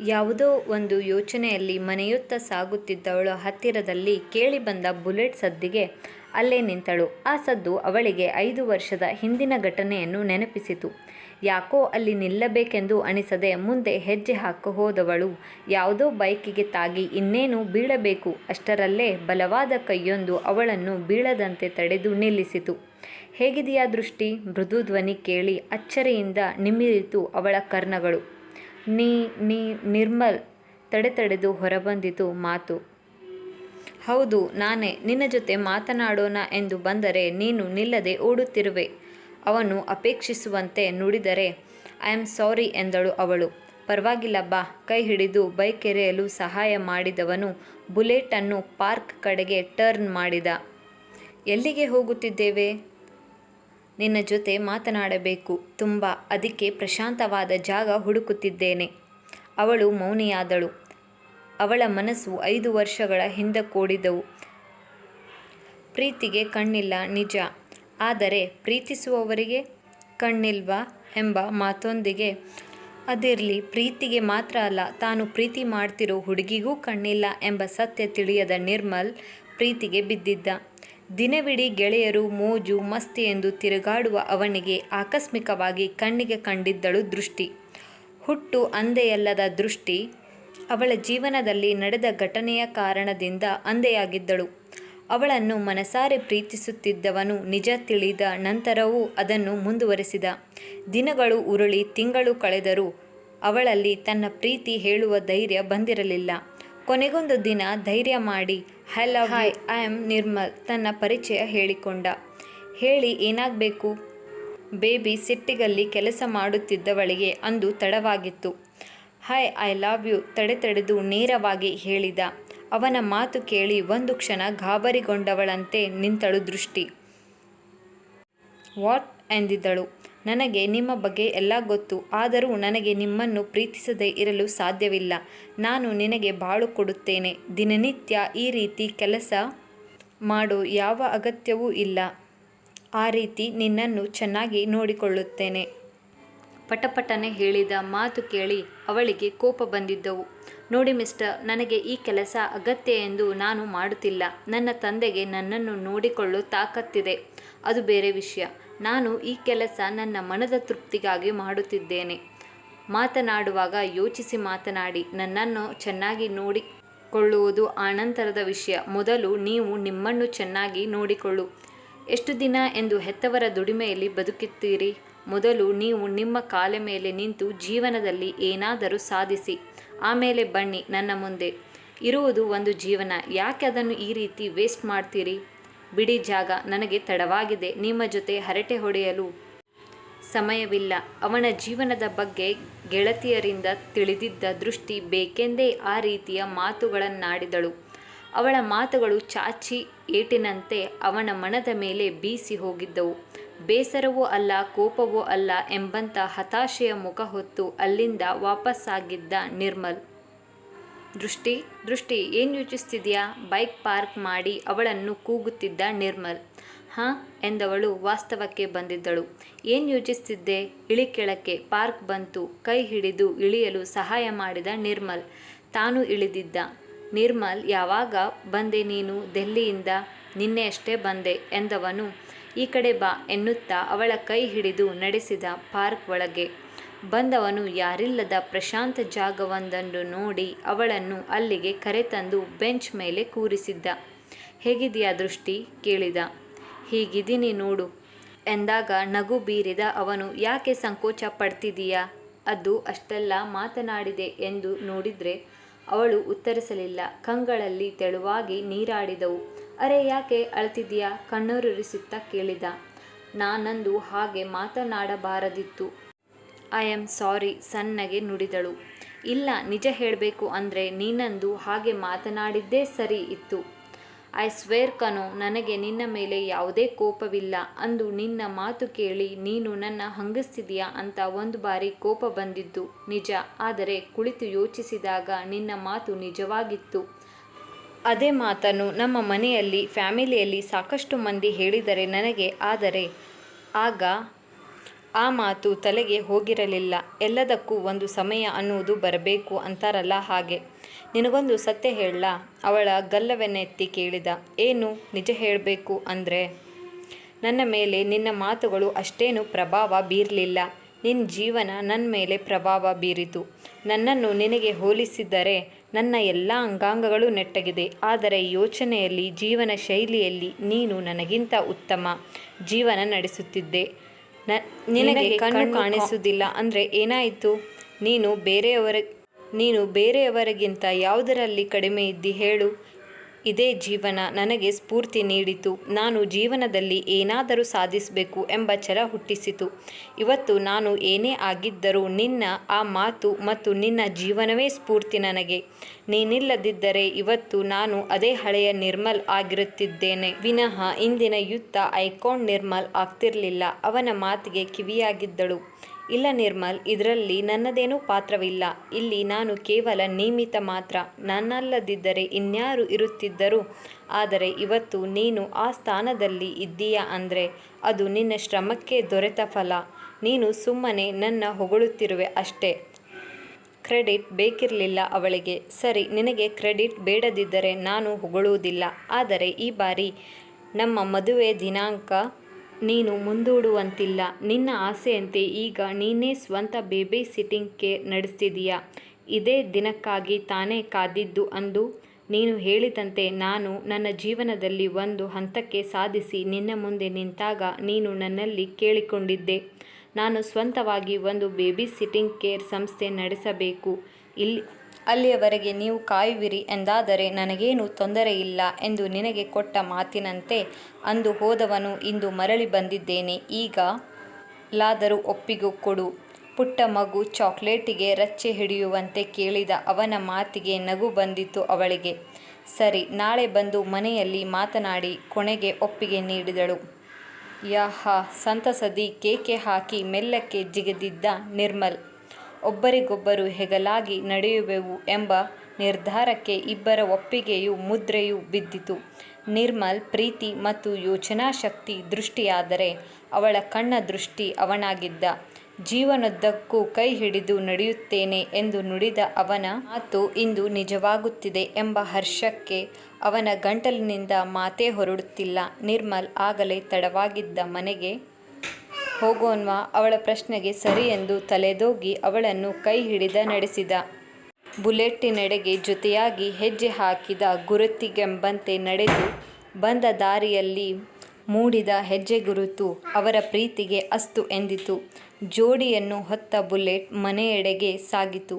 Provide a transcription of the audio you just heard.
ಯಾವುದೋ ಒಂದು ಯೋಚನೆಯಲ್ಲಿ ಮನೆಯುತ್ತ ಸಾಗುತ್ತಿದ್ದವಳ ಹತ್ತಿರದಲ್ಲಿ ಕೇಳಿಬಂದ ಬುಲೆಟ್ ಸದ್ದಿಗೆ ಅಲ್ಲೇ ನಿಂತಳು. ಆ ಸದ್ದು ಅವಳಿಗೆ ಐದು ವರ್ಷದ ಹಿಂದಿನ ಘಟನೆಯನ್ನು ನೆನಪಿಸಿತು. ಯಾಕೋ ಅಲ್ಲಿ ನಿಲ್ಲಬೇಕೆಂದು ಅನಿಸದೆ ಮುಂದೆ ಹೆಜ್ಜೆ ಹಾಕ ಹೋದವಳು ಯಾವುದೋ ಬೈಕಿಗೆ ತಾಗಿ ಇನ್ನೇನು ಬೀಳಬೇಕು ಅಷ್ಟರಲ್ಲೇ ಬಲವಾದ ಕೈಯೊಂದು ಅವಳನ್ನು ಬೀಳದಂತೆ ತಡೆದು ನಿಲ್ಲಿಸಿತು. ಹೇಗಿದೆಯಾ ದೃಷ್ಟಿ" ಮೃದು ಧ್ವನಿ ಕೇಳಿ ಅಚ್ಚರಿಯಿಂದ ನಿಮಿರಿತು ಅವಳ ಕರ್ಣಗಳು. "ನೀ ನೀ, ನಿರ್ಮಲ್" ತಡೆತಡೆದು ಹೊರಬಂದಿತು ಮಾತು. "ಹೌದು, ನಾನೇ ನಿನ್ನ ಜೊತೆ ಮಾತನಾಡೋಣ ಎಂದು ಬಂದರೆ ನೀನು ನಿಲ್ಲದೆ ಓಡುತ್ತಿರುವೆ" ಅವನು ಅಪೇಕ್ಷಿಸುವಂತೆ ನುಡಿದರೆ, ಐ ಆಮ್ ಸಾರಿ" ಎಂದಳು ಅವಳು. ಪರವಾಗಿಲ್ಲ ಬಾ" ಕೈ ಹಿಡಿದು ಬೈಕೆಳೆಯಲು ಸಹಾಯ ಮಾಡಿದವನು ಬುಲೆಟನ್ನು ಪಾರ್ಕ್ ಕಡೆಗೆ ಟರ್ನ್ ಮಾಡಿದ. "ಎಲ್ಲಿಗೆ ಹೋಗುತ್ತಿದ್ದೇವೆ" "ನಿನ್ನ ಜೊತೆ ಮಾತನಾಡಬೇಕು ತುಂಬ ಅದಕ್ಕೆ ಪ್ರಶಾಂತವಾದ ಜಾಗ ಹುಡುಕುತ್ತಿದ್ದೇನೆ" ಅವಳು ಮೌನಿಯಾದಳು. ಅವಳ ಮನಸ್ಸು ಐದು ವರ್ಷಗಳ ಹಿಂದಕ್ಕೋಡಿದವು. ಪ್ರೀತಿಗೆ ಕಣ್ಣಿಲ್ಲ ನಿಜ. ಆದರೆ ಪ್ರೀತಿಸುವವರಿಗೆ ಕಣ್ಣಿಲ್ವಾ ಎಂಬ ಮಾತೊಂದಿಗೆ, ಅದಿರಲಿ ಪ್ರೀತಿಗೆ ಮಾತ್ರ ಅಲ್ಲ, ತಾನು ಪ್ರೀತಿ ಮಾಡ್ತಿರೋ ಹುಡುಗಿಗೂ ಕಣ್ಣಿಲ್ಲ ಎಂಬ ಸತ್ಯ ತಿಳಿಯದ ನಿರ್ಮಲ್ ಪ್ರೀತಿಗೆ ಬಿದ್ದಿದ್ದ. ದಿನವಿಡೀ ಗೆಳೆಯರು ಮೋಜು, ಮಸ್ತಿ ಎಂದು ತಿರುಗಾಡುವ ಅವನಿಗೆ ಆಕಸ್ಮಿಕವಾಗಿ ಕಣ್ಣಿಗೆ ಕಂಡಿದ್ದಳು ದೃಷ್ಟಿ. ಹುಟ್ಟು ಅಂದೆಯಲ್ಲದ ದೃಷ್ಟಿ, ಅವಳ ಜೀವನದಲ್ಲಿ ನಡೆದ ಘಟನೆಯ ಕಾರಣದಿಂದ ಅಂದೆಯಾಗಿದ್ದಳು ಅವಳನ್ನು ಮನಸಾರೆ ಪ್ರೀತಿಸುತ್ತಿದ್ದವನು ನಿಜ ತಿಳಿದ ನಂತರವೂ ಅದನ್ನು ಮುಂದುವರೆಸಿದ. ದಿನಗಳು ಉರುಳಿ, ತಿಂಗಳು ಕಳೆದರೂ ಅವಳಲ್ಲಿ ತನ್ನ ಪ್ರೀತಿ ಹೇಳುವ ಧೈರ್ಯ ಬಂದಿರಲಿಲ್ಲ. ಕೊನೆಗೊಂದು ದಿನ ಧೈರ್ಯ ಮಾಡಿ "ಹಾಯ್ ಐ ಆಮ್ ನಿರ್ಮಲ್" ತನ್ನ ಪರಿಚಯ ಹೇಳಿಕೊಂಡ. ಹೇಳಿ, ಏನಾಗಬೇಕು ಬೇಬಿ ಸಿಟ್ಟಿಗಲ್ಲಿ ಕೆಲಸ ಮಾಡುತ್ತಿದ್ದವಳಿಗೆ ಅಂದು ತಡವಾಗಿತ್ತು. "ಹಾಯ್ ಐ ಲವ್ ತಡೆ ತಡೆದು ನೇರವಾಗಿ ಹೇಳಿದ. ಅವನ ಮಾತು ಕೇಳಿ ಒಂದು ಕ್ಷಣ ಗಾಬರಿಗೊಂಡವಳಂತೆ ನಿಂತಳು ದೃಷ್ಟಿ. "ವಾಟ್" ಎಂದಿದಳು. "ನನಗೆ ನಿಮ್ಮ ಬಗ್ಗೆ ಎಲ್ಲ ಗೊತ್ತು. ಆದರೂ ನನಗೆ ನಿಮ್ಮನ್ನು ಪ್ರೀತಿಸದೆ ಇರಲು ಸಾಧ್ಯವಿಲ್ಲ. ನಾನು ನಿನಗೆ ಬಾಳು ಕೊಡುತ್ತೇನೆ. ದಿನನಿತ್ಯ ಈ ರೀತಿ ಕೆಲಸ ಮಾಡೋ, ಯಾವ ಅಗತ್ಯವೂ ಇಲ್ಲ. ಆ ರೀತಿ ನಿನ್ನನ್ನು ಚೆನ್ನಾಗಿ ನೋಡಿಕೊಳ್ಳುತ್ತೇನೆ. ಪಟಪಟನೆ ಹೇಳಿದ ಮಾತು ಕೇಳಿ ಅವಳಿಗೆ ಕೋಪ ಬಂದಿದ್ದವು. "ನೋಡಿ ಮಿಸ್ಟರ್, ನನಗೆ ಈ ಕೆಲಸ ಅಗತ್ಯ ಎಂದು ನಾನು ಮಾಡುತ್ತಿಲ್ಲ. ನನ್ನ ತಂದೆಗೆ ನನ್ನನ್ನು ನೋಡಿಕೊಳ್ಳೋ ತಾಕತ್ತಿದೆ ಅದು ಬೇರೆ ವಿಷಯ. ನಾನು ಈ ಕೆಲಸ ನನ್ನ ಮನದ ತೃಪ್ತಿಗಾಗಿ ಮಾಡುತ್ತಿದ್ದೇನೆ. ಮಾತನಾಡುವಾಗ ಯೋಚಿಸಿ ಮಾತನಾಡಿ, ನನ್ನನ್ನು ಚೆನ್ನಾಗಿ ನೋಡಿಕೊಳ್ಳುವುದು ಆನಂತರದ ವಿಷಯ. ಮೊದಲು ನೀವು ನಿಮ್ಮನ್ನು ಚೆನ್ನಾಗಿ ನೋಡಿಕೊಳ್ಳು ಎಷ್ಟು ದಿನ ಎಂದು ಹೆತ್ತವರ ದುಡಿಮೆಯಲ್ಲಿ ಬದುಕುತ್ತೀರಿ. ಮೊದಲು ನೀವು ನಿಮ್ಮ ಕಾಲ ಮೇಲೆ ನಿಂತು ಜೀವನದಲ್ಲಿ ಏನಾದರೂ ಸಾಧಿಸಿ. ಆಮೇಲೆ ಬನ್ನಿ ನನ್ನ ಮುಂದೆ. ಇರುವುದು ಒಂದು ಜೀವನ ಯಾಕೆ ಅದನ್ನು ಈ ರೀತಿ ವೇಸ್ಟ್ ಮಾಡ್ತೀರಿ. ಬಿಡಿ ಜಾಗ ನನಗೆ ತಡವಾಗಿದೆ ನಿಮ್ಮ ಜೊತೆ ಹರಟೆ ಹೊಡೆಯಲು ಸಮಯವಿಲ್ಲ" ಅವನ ಜೀವನದ ಬಗ್ಗೆ ಗೆಳತಿಯರಿಂದ ತಿಳಿದಿದ್ದ ದೃಷ್ಟಿ ಬೇಕೆಂದೇ ಆ ರೀತಿಯ ಮಾತುಗಳನ್ನಾಡಿದಳು. ಅವಳ ಮಾತುಗಳು ಚಾಚಿ ಏಟಿನಂತೆ ಅವನ ಮನದ ಮೇಲೆ ಬೀಸಿ ಹೋಗಿದ್ದವು. ಬೇಸರವೋ ಅಲ್ಲ ಕೋಪವೋ ಅಲ್ಲ ಎಂಬಂತ ಹತಾಶೆಯ ಮುಖ ಹೊತ್ತು ಅಲ್ಲಿಂದ ವಾಪಸ್ಸಾಗಿದ್ದ ನಿರ್ಮಲ್. "ದೃಷ್ಟಿ ದೃಷ್ಟಿ, ಏನು ಯೋಚಿಸ್ತಿದ್ಯಾ" ಬೈಕ್ ಪಾರ್ಕ್ ಮಾಡಿ ಅವಳನ್ನು ಕೂಗುತ್ತಿದ್ದ ನಿರ್ಮಲ್. "ಹಾಂ" ಎಂದವಳು ವಾಸ್ತವಕ್ಕೆ ಬಂದಿದ್ದಳು. ಏನು ಯೋಚಿಸ್ತಿದ್ದೆ" ಇಳಿ ಕೆಳಕ್ಕೆ ಪಾರ್ಕ್ ಬಂತು ಕೈ ಹಿಡಿದು ಇಳಿಯಲು ಸಹಾಯ ಮಾಡಿದ ನಿರ್ಮಲ್. ತಾನು ಇಳಿದಿದ್ದ. "ನಿರ್ಮಲ್, ಯಾವಾಗ ಬಂದೆ ನೀನು ದೆಹಲಿಯಿಂದ" "ನಿನ್ನೆಯಷ್ಟೇ ಬಂದೆ" ಎಂದವನು "ಈ ಕಡೆ ಬಾ" ಎನ್ನುತ್ತಾ ಅವಳ ಕೈ ಹಿಡಿದು ನಡೆಸಿದ ಪಾರ್ಕ್ ಒಳಗೆ. ಬಂದವನು ಯಾರಿಲ್ಲದ ಪ್ರಶಾಂತ ಜಾಗವೊಂದನ್ನು ನೋಡಿ ಅವಳನ್ನು ಅಲ್ಲಿಗೆ ಕರೆತಂದು ಬೆಂಚ್ ಮೇಲೆ ಕೂರಿಸಿದ್ದ. ಹೇಗಿದೆಯಾ ದೃಷ್ಟಿ" ಕೇಳಿದ. ಹೀಗಿದ್ದೀನಿ ನೋಡು" ಎಂದಾಗ ನಗು ಬೀರಿದ ಅವನು, "ಯಾಕೆ ಸಂಕೋಚ ಪಡ್ತಿದೀಯಾ ಅದು ಅಷ್ಟೆಲ್ಲ ಮಾತನಾಡಿದೆ ಎಂದು ನೋಡಿದ್ರೆ" ಅವಳು ಉತ್ತರಿಸಲಿಲ್ಲ. ಕಂಗಳಲ್ಲಿ ತೆಳುವಾಗಿ ನೀರಾಡಿದವು. "ಅರೇ ಯಾಕೆ ಅಳ್ತಿದೀಯಾ" ಕಣ್ಣುರುರಿಸುತ್ತಾ ಕೇಳಿದ. "ನಾನಂದು ಹಾಗೆ ಮಾತನಾಡಬಾರದಿತ್ತು. ಐ ಆಮ್ ಸಾರಿ" ಸಣ್ಣಗೆ ನುಡಿದಳು. "ಇಲ್ಲ, ನಿಜ ಹೇಳಬೇಕು ಅಂದರೆ ನೀನಂದು ಹಾಗೆ ಮಾತನಾಡಿದ್ದೇ ಸರಿ ಇತ್ತು. ಐ ಸ್ವೇರ್ ಕನೋ ನನಗೆ ನಿನ್ನ ಮೇಲೆ ಯಾವುದೇ ಕೋಪವಿಲ್ಲ. ಅಂದು ನಿನ್ನ ಮಾತು ಕೇಳಿ ನೀನು ನನ್ನ ಹಂಗಿಸ್ತಿದೀಯ ಅಂತ ಒಂದು ಬಾರಿ ಕೋಪ ಬಂದಿದ್ದು ನಿಜ. ಆದರೆ ಕುಳಿತು ಯೋಚಿಸಿದಾಗ ನಿನ್ನ ಮಾತು ನಿಜವಾಗಿತ್ತು. ಅದೇ ಮಾತನ್ನು ನಮ್ಮ ಮನೆಯಲ್ಲಿ, ಫ್ಯಾಮಿಲಿಯಲ್ಲಿ ಸಾಕಷ್ಟು ಮಂದಿ ಹೇಳಿದರೆ ನನಗೆ ಆದರೆ? ಆಗ ಆ ಮಾತು ತಲೆಗೆ ಹೋಗಿರಲಿಲ್ಲ. ಎಲ್ಲದಕ್ಕೂ ಒಂದು ಸಮಯ ಅನ್ನುವುದು ಬರಬೇಕು ಅಂತಾರಲ್ಲ ಹಾಗೆ. ನಿನಗೊಂದು ಸತ್ಯ ಹೇಳ. ಅವಳ ಗಲ್ಲವೆನ್ನೆತ್ತಿ ಕೇಳಿದ. ಏನು ನಿಜ ಹೇಳಬೇಕು ಅಂದರೆ? ನನ್ನ ಮೇಲೆ ನಿನ್ನ ಮಾತುಗಳು ಅಷ್ಟೇನು ಪ್ರಭಾವ ಬೀರಲಿಲ್ಲ. ನಿನ್ನ ಜೀವನ ನನ್ನ ಮೇಲೆ ಪ್ರಭಾವ ಬೀರಿತು. ನನ್ನನ್ನು ನಿನಗೆ ಹೋಲಿಸಿದರೆ ನನ್ನ ಎಲ್ಲ ಅಂಗಾಂಗಗಳು ನೆಟ್ಟಗಿದೆ. ಆದರೆ ಯೋಚನೆಯಲ್ಲಿ ಜೀವನ ಶೈಲಿಯಲ್ಲಿ ನೀನು ನನಗಿಂತ ಉತ್ತಮ ಜೀವನ ನಡೆಸುತ್ತಿದ್ದೆ. ನ ನಿನಗೆ ಕಣ್ಣು ಕಾಣಿಸುವುದಿಲ್ಲ. ಅಂದರೆ ಏನಾಯಿತು? ನೀನು ಬೇರೆಯವರ ನೀನು ಬೇರೆಯವರಿಗಿಂತ ಯಾವುದರಲ್ಲಿ ಕಡಿಮೆ ಇದ್ದಿ ಹೇಳು. ಇದೇ ಜೀವನ ನನಗೆ ಸ್ಫೂರ್ತಿ ನೀಡಿತು. ನಾನು ಜೀವನದಲ್ಲಿ ಏನಾದರೂ ಸಾಧಿಸಬೇಕು ಎಂಬ ಛಲ ಹುಟ್ಟಿಸಿತು. ಇವತ್ತು ನಾನು ಏನೇ ಆಗಿದ್ದರೂ ನಿನ್ನ ಆ ಮಾತು ಮತ್ತು ನಿನ್ನ ಜೀವನವೇ ಸ್ಫೂರ್ತಿ ನನಗೆ. ನೀನಿಲ್ಲದಿದ್ದರೆ ಇವತ್ತು ನಾನು ಅದೇ ಹಳೆಯ ನಿರ್ಮಲ್ ಆಗಿರುತ್ತಿದ್ದೇನೆ. ವಿನಃ ಇಂದಿನ ಯುತ್ತ ಐಕಾನ್ ನಿರ್ಮಲ್ ಆಗ್ತಿರಲಿಲ್ಲ. ಅವನ ಮಾತಿಗೆ ಕಿವಿಯಾಗಿದ್ದಳು. ಇಲ್ಲ ನಿರ್ಮಲ್, ಇದರಲ್ಲಿ ನನ್ನದೇನೂ ಪಾತ್ರವಿಲ್ಲ. ಇಲ್ಲಿ ನಾನು ಕೇವಲ ನಿಯಮಿತ ಮಾತ್ರ. ನನ್ನಲ್ಲದಿದ್ದರೆ ಇನ್ಯಾರು ಇರುತ್ತಿದ್ದರು? ಆದರೆ ಇವತ್ತು ನೀನು ಆ ಸ್ಥಾನದಲ್ಲಿ ಇದ್ದೀಯಾ ಅಂದರೆ ಅದು ನಿನ್ನ ಶ್ರಮಕ್ಕೆ ದೊರೆತ ಫಲ. ನೀನು ಸುಮ್ಮನೆ ನನ್ನ ಹೊಗಳುತ್ತಿರುವೆ ಅಷ್ಟೇ. ಕ್ರೆಡಿಟ್ ಬೇಕಿರಲಿಲ್ಲ ಅವಳಿಗೆ. ಸರಿ, ನಿನಗೆ ಕ್ರೆಡಿಟ್ ಬೇಡದಿದ್ದರೆ ನಾನು ಹೊಗಳುವುದಿಲ್ಲ. ಆದರೆ ಈ ಬಾರಿ ನಮ್ಮ ಮದುವೆ ದಿನಾಂಕ ನೀನು ಮುಂದೂಡುವಂತಿಲ್ಲ. ನಿನ್ನ ಆಸೆಯಂತೆ ಈಗ ನೀನೇ ಸ್ವಂತ ಬೇಬಿ ಸಿಟ್ಟಿಂಗ್ ಕೇರ್ ನಡೆಸ್ತಿದೀಯ. ಇದೇ ದಿನಕ್ಕಾಗಿ ತಾನೇ ಕಾದಿದ್ದು ಅಂದು ನೀನು ಹೇಳಿದಂತೆ ನಾನು ನನ್ನ ಜೀವನದಲ್ಲಿ ಒಂದು ಹಂತಕ್ಕೆ ಸಾಧಿಸಿ ನಿನ್ನ ಮುಂದೆ ನಿಂತಾಗ ನೀನು ನನ್ನಲ್ಲಿ ಕೇಳಿಕೊಂಡಿದ್ದೆ. ನಾನು ಸ್ವಂತವಾಗಿ ಒಂದು ಬೇಬಿ ಸಿಟ್ಟಿಂಗ್ ಕೇರ್ ಸಂಸ್ಥೆ ನಡೆಸಬೇಕು. ಇಲ್ಲಿ ಅಲ್ಲಿಯವರೆಗೆ ನೀವು ಕಾಯುವಿರಿ ಎಂದಾದರೆ ನನಗೇನು ತೊಂದರೆ ಇಲ್ಲ ಎಂದು ನಿನಗೆ ಕೊಟ್ಟ ಮಾತಿನಂತೆ ಅಂದು ಹೋದವನು ಇಂದು ಮರಳಿ ಬಂದಿದ್ದೇನೆ. ಈಗ ಲಾದರೂ ಒಪ್ಪಿಗೂ ಕೊಡು. ಪುಟ್ಟ ಮಗು ಚಾಕ್ಲೇಟಿಗೆ ರಚ್ಚೆ ಹಿಡಿಯುವಂತೆ ಕೇಳಿದ ಅವನ ಮಾತಿಗೆ ನಗು ಬಂದಿತು ಅವಳಿಗೆ. ಸರಿ, ನಾಳೆ ಬಂದು ಮನೆಯಲ್ಲಿ ಮಾತನಾಡಿ ಕೊನೆಗೆ ಒಪ್ಪಿಗೆ ನೀಡಿದಳು. ಯಾಹ, ಸಂತಸದಿ ಕೇಕೆ ಹಾಕಿ ಮೆಲ್ಲಕ್ಕೆ ಜಿಗಿದಿದ್ದ ನಿರ್ಮಲ್. ಒಬ್ಬರಿಗೊಬ್ಬರು ಹೆಗಲಾಗಿ ನಡೆಯುವೆವು ಎಂಬ ನಿರ್ಧಾರಕ್ಕೆ ಇಬ್ಬರ ಒಪ್ಪಿಗೆಯೂ ಮುದ್ರೆಯೂ ಬಿದ್ದಿತು. ನಿರ್ಮಲ್ ಪ್ರೀತಿ ಮತ್ತು ಯೋಚನಾಶಕ್ತಿ ದೃಷ್ಟಿಯಾದರೆ ಅವಳ ಕಣ್ಣ ದೃಷ್ಟಿ ಅವನಾಗಿದ್ದ. ಜೀವನದ್ದಕ್ಕೂ ಕೈ ಹಿಡಿದು ನಡೆಯುತ್ತೇನೆ ಎಂದು ನುಡಿದ ಅವನ ಮಾತು ಇಂದು ನಿಜವಾಗುತ್ತಿದೆ ಎಂಬ ಹರ್ಷಕ್ಕೆ ಅವನ ಗಂಟಲಿನಿಂದ ಮಾತೇ ಹೊರಡುತ್ತಿಲ್ಲ. ನಿರ್ಮಲ್ ಆಗಲೇ ತಡವಾಗಿದ್ದ ಮನೆಗೆ ಹೋಗೋನ್ವಾ ಅವಳ ಪ್ರಶ್ನೆಗೆ ಸರಿ ಎಂದು ತಲೆದೋಗಿ ಅವಳನ್ನು ಕೈ ಹಿಡಿದ ನಡೆಸಿದ. ಬುಲೆಟ್ಟಿನೆಡೆಗೆ ಜೊತೆಯಾಗಿ ಹೆಜ್ಜೆ ಹಾಕಿದ ಗುರುತಿಗೆಂಬಂತೆ ನಡೆದು ಬಂದ ದಾರಿಯಲ್ಲಿ ಮೂಡಿದ ಹೆಜ್ಜೆ ಗುರುತು ಅವರ ಪ್ರೀತಿಗೆ ಅಸ್ತು ಎಂದಿತು. ಜೋಡಿಯನ್ನು ಹೊತ್ತ ಬುಲೆಟ್ ಮನೆಯೆಡೆಗೆ ಸಾಗಿತು.